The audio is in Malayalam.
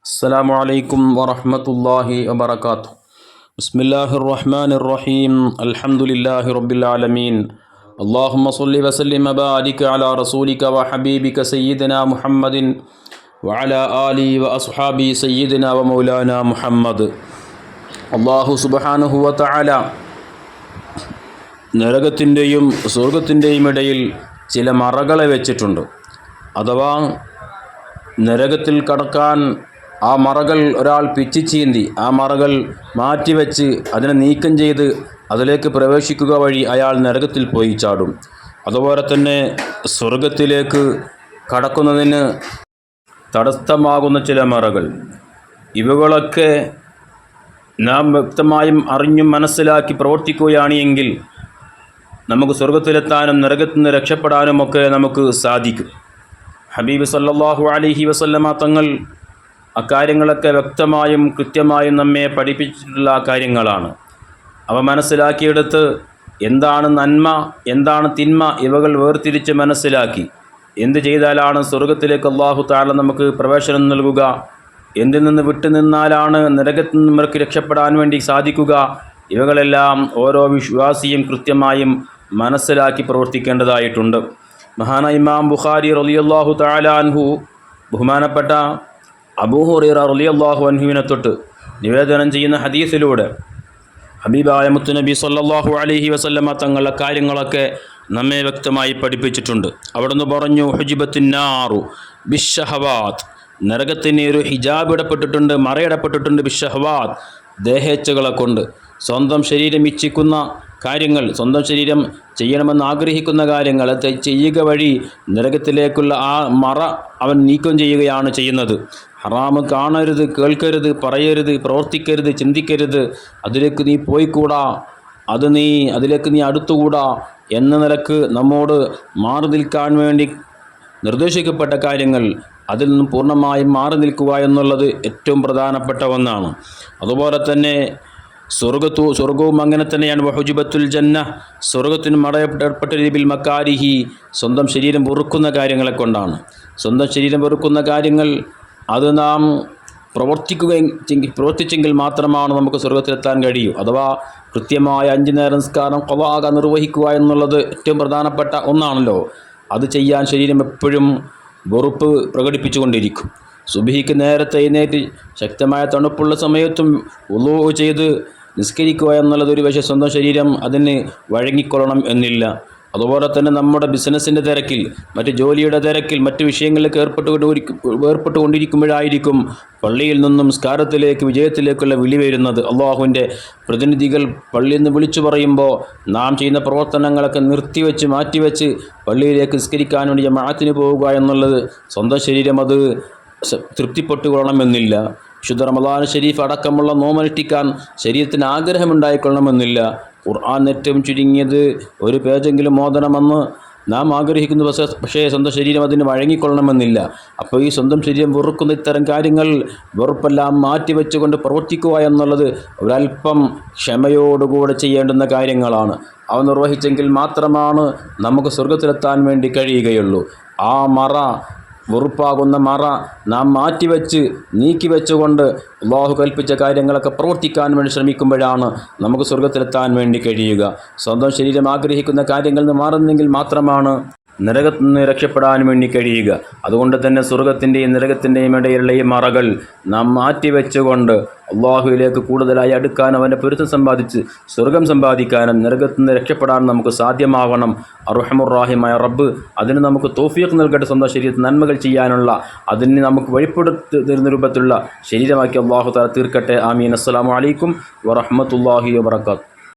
السلام عليكم ورحمة الله وبركاته بسم الله الرحمن الرحيم الحمد لله رب العالمين اللهم صل وسلم وبارك على رسولك وحبيبك سيدنا محمد وعلى آله وأصحابه سيدنا ومولانا محمد അള്ളാഹു സുബഹാനുഹു വതആല നരകത്തിൻ്റെയും സ്വർഗത്തിൻ്റെയും ഇടയിൽ ചില മറകളെ വെച്ചിട്ടുണ്ട് അഥവാ നരകത്തിൽ കടക്കാൻ ആ മറകൾ ഒരാൾ പിച്ചിച്ചീന്തി ആ മറകൾ മാറ്റിവെച്ച് അതിനെ നീക്കം ചെയ്ത് അതിലേക്ക് പ്രവേശിക്കുക വഴി അയാൾ നരകത്തിൽ പോയി ചാടും. അതുപോലെ തന്നെ സ്വർഗത്തിലേക്ക് കടക്കുന്നതിന് തടസ്സമാകുന്ന ചില മറകൾ. ഇവകളൊക്കെ നാം വ്യക്തമായും അറിഞ്ഞും മനസ്സിലാക്കി പ്രവർത്തിക്കുകയാണ് എങ്കിൽ നമുക്ക് സ്വർഗത്തിലെത്താനും നരകത്തിൽ നിന്ന് രക്ഷപ്പെടാനുമൊക്കെ നമുക്ക് സാധിക്കും. ഹബീബ് സല്ലാഹു അലഹി വസല്ലമ തങ്ങൾ അക്കാര്യങ്ങളൊക്കെ വ്യക്തമായും കൃത്യമായും നമ്മെ പഠിപ്പിച്ചിട്ടുള്ള കാര്യങ്ങളാണ്. അവ മനസ്സിലാക്കിയെടുത്ത് എന്താണ് നന്മ എന്താണ് തിന്മ ഇവകൾ വേർതിരിച്ച് മനസ്സിലാക്കി. എന്ത് ചെയ്താലാണ് സ്വർഗത്തിലേക്ക് അള്ളാഹു താല നമുക്ക് പ്രവേശനം നൽകുക? എന്തിൽ നിന്ന് വിട്ടുനിന്നാലാണ് നരകത്തിൽ നിന്ന് നമുക്ക് രക്ഷപ്പെടാൻ വേണ്ടി സാധിക്കുക? ഇവകളെല്ലാം ഓരോ വിശ്വാസിയും കൃത്യമായും മനസ്സിലാക്കി പ്രവർത്തിക്കേണ്ടതായിട്ടുണ്ട്. മഹാന ഇമാം ബുഖാരി റലിയല്ലാഹു താലാൻഹു ബഹുമാനപ്പെട്ട അബൂഹുറീറ അള്ളാഹു അൻഹുവിനെ തൊട്ട് നിവേദനം ചെയ്യുന്ന ഹദീസിലൂടെ ഹബീബായ മുത്തുനബി സല്ലാഹു അലഹി വസല്ലമ തങ്ങളുടെ കാര്യങ്ങളൊക്കെ നമ്മെ വ്യക്തമായി പഠിപ്പിച്ചിട്ടുണ്ട്. അവിടുന്ന് പറഞ്ഞു ഹുജിബത്തിനാറു ബിഷഹവാത്ത് നരകത്തിന് ഒരു ഹിജാബ് ഇടപെട്ടിട്ടുണ്ട് മറയിടപ്പെട്ടിട്ടുണ്ട് ബിഷഹവാത്ത് ദേഹേച്ഛകളെ കൊണ്ട് സ്വന്തം ശരീരം ഇച്ഛിക്കുന്ന കാര്യങ്ങൾ സ്വന്തം ശരീരം ചെയ്യണമെന്ന് ആഗ്രഹിക്കുന്ന കാര്യങ്ങൾ ചെയ്യുക വഴി നരകത്തിലേക്കുള്ള ആ മറ അവൻ നീക്കം ചെയ്യുകയാണ് ചെയ്യുന്നത്. ഹറാമ് കാണരുത് കേൾക്കരുത് പറയരുത് പ്രവർത്തിക്കരുത് ചിന്തിക്കരുത്. അതിലേക്ക് നീ പോയിക്കൂടാ. അത് നീ അതിലേക്ക് നീ അടുത്തുകൂടാ എന്ന നിലയ്ക്ക് നമ്മോട് മാറി നിൽക്കാൻ വേണ്ടി നിർദ്ദേശിക്കപ്പെട്ട കാര്യങ്ങൾ അതിൽ നിന്നും പൂർണമായും മാറി നിൽക്കുക എന്നുള്ളത് ഏറ്റവും പ്രധാനപ്പെട്ട ഒന്നാണ്. അതുപോലെ തന്നെ സ്വർഗത്തു സ്വർഗവും അങ്ങനെ തന്നെയാണ്. വഹുജുബത്തുൽ ജന്ന സ്വർഗത്തിന് മറയപ്പെട്ട രീതിയിൽ മക്കാരിഹി സ്വന്തം ശരീരം വെറുക്കുന്ന കാര്യങ്ങളെ കൊണ്ടാണ്. സ്വന്തം ശരീരം വെറുക്കുന്ന കാര്യങ്ങൾ അത് നാം പ്രവർത്തിക്കുകയും പ്രവർത്തിച്ചെങ്കിൽ മാത്രമാണ് നമുക്ക് സ്വർഗത്തിലെത്താൻ കഴിയൂ. അഥവാ കൃത്യമായ അഞ്ച് നേരം നിസ്കാരം കൊവാക നിർവഹിക്കുക എന്നുള്ളത് ഏറ്റവും പ്രധാനപ്പെട്ട ഒന്നാണല്ലോ. അത് ചെയ്യാൻ ശരീരം എപ്പോഴും വെറുപ്പ് പ്രകടിപ്പിച്ചുകൊണ്ടിരിക്കും. സുബിഹിക്ക് നേരത്തെ എഴുന്നേറ്റ് ശക്തമായ തണുപ്പുള്ള സമയത്തും ഉളവ് ചെയ്ത് നിസ്കരിക്കുക എന്നുള്ളത് ഒരു പക്ഷേ സ്വന്തം ശരീരം അതിന് വഴങ്ങിക്കൊള്ളണം എന്നില്ല. അതുപോലെ തന്നെ നമ്മുടെ ബിസിനസ്സിന്റെ തിരക്കിൽ മറ്റ് ജോലിയുടെ തിരക്കിൽ മറ്റ് വിഷയങ്ങളിലേക്ക് ഏർപ്പെട്ടുകൊണ്ട് ഏർപ്പെട്ടുകൊണ്ടിരിക്കുമ്പോഴായിരിക്കും പള്ളിയിൽ നിന്നും സ്കാരത്തിലേക്ക് വിജയത്തിലേക്കുള്ള വിളി വരുന്നത്. അള്ളാഹുവിന്റെ പ്രതിനിധികൾ പള്ളിയിൽ നിന്ന് വിളിച്ചു പറയുമ്പോൾ നാം ചെയ്യുന്ന പ്രവർത്തനങ്ങളൊക്കെ നിർത്തിവെച്ച് മാറ്റിവെച്ച് പള്ളിയിലേക്ക് നിസ്കരിക്കാൻ വേണ്ടി ജമാഅത്തിന് പോവുക എന്നുള്ളത് സ്വന്തം ശരീരം അത് തൃപ്തിപ്പെട്ടുകൊള്ളണമെന്നില്ല വിശുദ്ധ റമദാൻ ഷരീഫ് അടക്കമുള്ള നോമനുഷ്ഠിക്കാൻ ശരീരത്തിന് ആഗ്രഹമുണ്ടായിക്കൊള്ളണമെന്നില്ല. ഖുർആൻ ഏറ്റവും ചുരുങ്ങിയത് ഒരു പേജെങ്കിലും മോദനമെന്ന് നാം ആഗ്രഹിക്കുന്ന. പക്ഷേ പക്ഷേ സ്വന്തം ശരീരം അതിന് വഴങ്ങിക്കൊള്ളണമെന്നില്ല. അപ്പോൾ ഈ സ്വന്തം ശരീരം വെറുക്കുന്ന ഇത്തരം കാര്യങ്ങൾ വെറുപ്പെല്ലാം മാറ്റിവെച്ചുകൊണ്ട് പ്രവർത്തിക്കുക എന്നുള്ളത് ഒരല്പം ക്ഷമയോടുകൂടെ ചെയ്യേണ്ടുന്ന കാര്യങ്ങളാണ്. അവ നിർവഹിച്ചെങ്കിൽ മാത്രമാണ് നമുക്ക് സ്വർഗത്തിലെത്താൻ വേണ്ടി കഴിയുകയുള്ളൂ. ആ മറ വെറുപ്പാകുന്ന മറ നാം മാറ്റിവെച്ച് നീക്കി വെച്ചുകൊണ്ട് അള്ളാഹു കൽപ്പിച്ച കാര്യങ്ങളൊക്കെ പ്രവർത്തിക്കാൻ വേണ്ടി ശ്രമിക്കുമ്പോഴാണ് നമുക്ക് സ്വർഗത്തിലെത്താൻ വേണ്ടി കഴിയുക. സ്വന്തം ശരീരം ആഗ്രഹിക്കുന്ന കാര്യങ്ങളിൽ നിന്ന് മാറുന്നെങ്കിൽ മാത്രമാണ് നരകത്തിൽ നിന്ന് രക്ഷപ്പെടാൻ വേണ്ടി കഴിയുക. അതുകൊണ്ട് തന്നെ സ്വർഗത്തിന്റെയും നരകത്തിന്റെയും ഇടയിലുള്ള ഈ മറകൾ നാം മാറ്റിവെച്ചുകൊണ്ട് അള്ളാഹുവിലേക്ക് കൂടുതലായി അടുക്കാൻ അവന്റെ പൊരുത്തം സമ്പാദിച്ച് സ്വർഗം സമ്പാദിക്കാനും നരകത്തിൽ നിന്ന് രക്ഷപ്പെടാനും നമുക്ക് സാധ്യമാവണം. അറുഹമുറാഹിമായ റബ്ബ് അതിന് നമുക്ക് തോഫിയൊക്കെ നൽകട്ടെ സ്വന്തം ശരീരത്തിൽ നന്മകൾ ചെയ്യാനുള്ള അതിന് നമുക്ക് വഴിപ്പെടുത്തി തരുന്ന രൂപത്തിലുള്ള ശരീരമാക്കി അള്ളാഹു താല തീർക്കട്ടെ. ആമീൻ. അസ്സാം വലൈക്കും വറഹമത്തല്ലാഹി വാത്തു